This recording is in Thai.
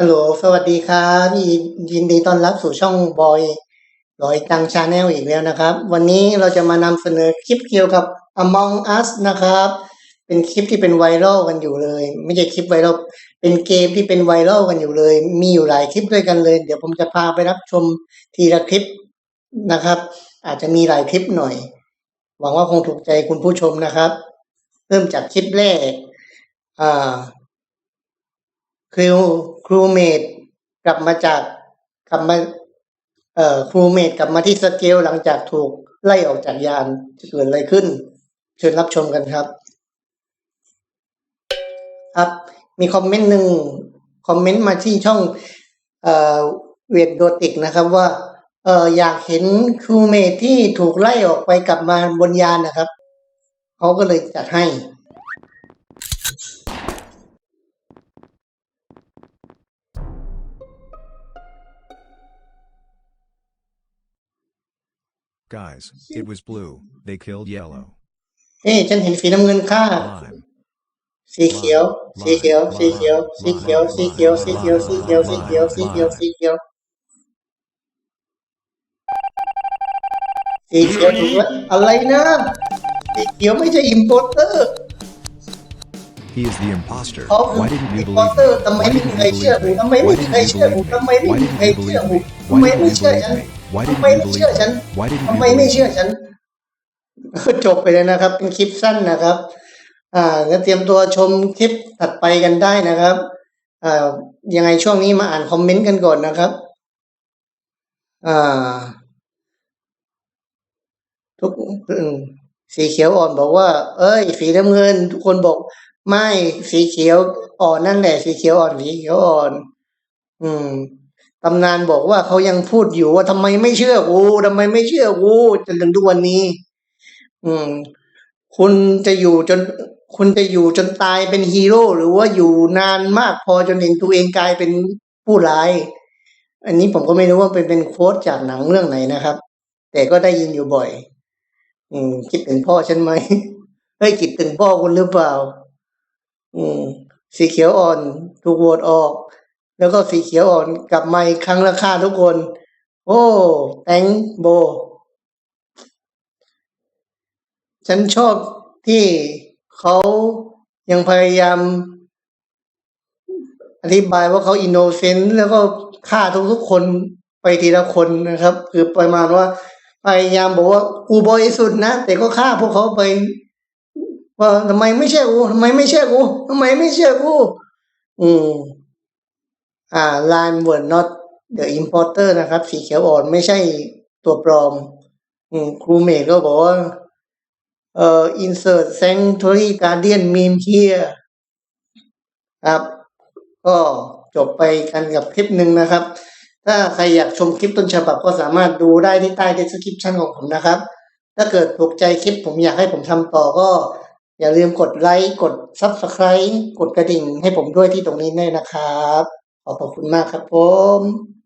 ฮัลโหล สวัสดีครับยินยินดีต้อนรับสู่ช่องบอยลอยตังชาแนลอีกแล้วนะครับ วันนี้เราจะมานำเสนอคลิปเกี่ยวกับ Among Us นะครับ เป็นคลิปที่เป็นไวรัลกันอยู่เลย ไม่ใช่คลิปไวรัล เป็นเกมที่เป็นไวรัลกันอยู่เลย มีอยู่หลายคลิปด้วยกันเลย เดี๋ยวผมจะพาไปรับชมทีละคลิปนะครับ อาจจะมีหลายคลิปหน่อย หวังว่าคงถูกใจคุณผู้ชมนะครับ เริ่มจากคลิปแรก อ่าครู ครูเมดกลับมาจากกลับมาเอ่อครูเมดกลับมาที่สเกลหลังจากถูกไล่ออกจากยานจะเกิดอะไรขึ้น เชิญรับชมกันครับ ครับ มีคอมเมนต์หนึ่งคอมเมนต์มาที่ช่องเอ่อเวทโดติกนะครับว่าเอ่ออยากเห็นครูเมดที่ถูกไล่ออกไปกลับมาบนยานนะครับ เขาก็เลยจัดให้ Guys, it was blue. They killed yellow. เฮ้ยฉันเห็นสีน้ำเงินฆ่า Lime. สีเขียว สีเขียว สีเขียว สีเขียว สีเขียว สีเขียว สีเขียว สีเขียว สีเขียว สีเขียว สีเขียวถูกแล้วอะไรนะ สีเขียวไม่ใช่อิมโพเตอร์ He is the imposter. เขาคือ Why didn't อิ you มโพ believe เตอร์ me? ทำไม Why ไม่มี didn't ใคร you เชื่อ believe ผม me? ทำไมไม่ Why มี didn't ใคร you เชื่อ believe ผม me? ทำไมไม่ Why มี didn't ใคร you เชื่อ believe ผม me? ทำไม Why ไม่ didn't you เชื่อ believe ฉัน me? Why ทำ didn't ไม you ไม่เชื่อ believe ฉัน me? Why didn't ทำ you ไมไม่ believe เชื่อ me? ฉันก็จบไปเลยนะครับ เป็นคลิปสั้นนะครับ อ่าแล้วเตรียมตัวชมคลิปถัดไปกันได้นะครับ อ่ายังไงช่วงนี้มาอ่านคอมเมนต์กันก่อนนะครับ อ่า ทุกอืมสีเขียวอ่อนบอกว่า เอ้ย สีน้ำเงิน ทุกคนบอก ไม่สีเขียวอ่อนนั่นแหละ สีเขียวอ่อนสีเขียวอ่อน อืม ตำนานบอกว่าเขายังพูดอยู่ว่าทำไมไม่เชื่อกูทำไมไม่เชื่อกูจนถึงทุกวันนี้ อืม คุณจะอยู่จน คุณจะอยู่จนตายเป็นฮีโร่หรือว่าอยู่นานมากพอจนเห็นตัวเองกลายเป็นผู้ร้าย อันนี้ผมก็ไม่รู้ว่าเป็นเป็นโค้ดจากหนังเรื่องไหนนะครับ แต่ก็ได้ยินอยู่บ่อย อืม คิดถึงพ่อฉันไหมเฮ้ยคิดถึงพ่อคุณหรือเปล่า อืม สีเขียวอ่อน ถูกโหวตออก แล้วก็สีเขียวอ่อนกลับมาอีกครั้งละฆ่าทุกคน โอ้แตงโบ ฉันชอบที่เขายังพยายาม อธิบายว่าเขาอินโนเซนต์แล้วก็ฆ่าทุกๆคนไปทีละคนนะครับ คือประมาณว่าพยายามบอกว่ากูบริสุทธิ์นะแต่ก็ฆ่าพวกเขาไปว่าทำไมไม่เชื่อกูทำไมไม่เชื่อกูทำไมไม่เชื่อกูอืม อ่า lime were not the importer นะครับ สีเขียวอ่อนไม่ใช่ตัวปลอม อืมครูเมย์ก็บอกว่าเอ่อ insert sanctuary guardian meme here ครับ ก็จบไปกันกับคลิปหนึ่งนะครับ ถ้าใครอยากชมคลิปต้นฉบับก็สามารถดูได้ที่ใต้ description ของผมนะครับ ถ้าเกิดถูกใจคลิปผมอยากให้ผมทำต่อก็อย่าลืมกดไลค์ กด subscribe กดกระดิ่งให้ผมด้วยที่ตรงนี้ด้วยนะครับ ขอบพระคุณมากครับผม